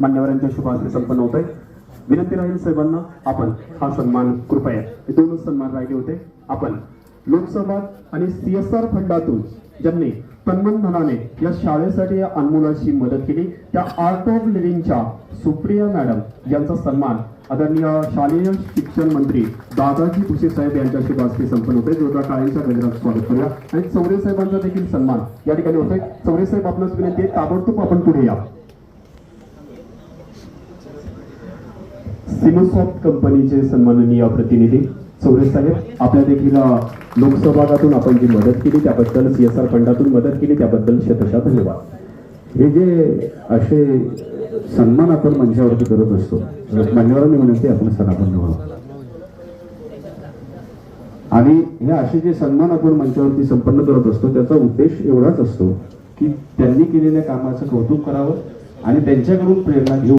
मान्यवरांच्या शुभ संपन्न होत आहे विनंती राहील साहेबांना आपण हा सन्मान कृपया हे दोनच सन्मान राहिले होते. आपण लोकसभा आणि सीएसआर फंडातून ज्यांनी तन्मन धनाने या शाळेसाठी या अनमोलाची मदत केली त्या आर्ट ऑफ लिव्हिंगच्या सुप्रिया मॅडम यांचा सन्मान आदरणीय शालेय शिक्षण मंत्री दादाजी भुसे साहेब यांच्या शुभ संपन्न होते जोरदार टाळ्यांच्या गजरात स्वागत करूया. आणि चौरे साहेबांचा देखील सन्मान या ठिकाणी होतोय. चौरे साहेब आपणास विनंती आहे ताबडतोब आपण पुढे या. सिमोसॉफ्ट कंपनीचे सन्माननीय प्रतिनिधी चौरे साहेब आपल्या देखील लोकसहभागातून लोकसभागातून आपण जी मदत केली त्याबद्दल सीएसआर फंडातून मदत केली त्याबद्दल शतशा धन्यवाद. हे जे असे सन्मान आपण मंचावरती करत असतो मान्यवरांनी विनंती आहे, आपण सन्मान व्हावं आणि हे असे जे सन्मान आपण मंचावरती संपन्न करत असतो त्याचा उद्देश एवढाच असतो की त्यांनी केलेल्या कामाचं कौतुक करावं आणि त्यांच्याकडून प्रेरणा घेऊन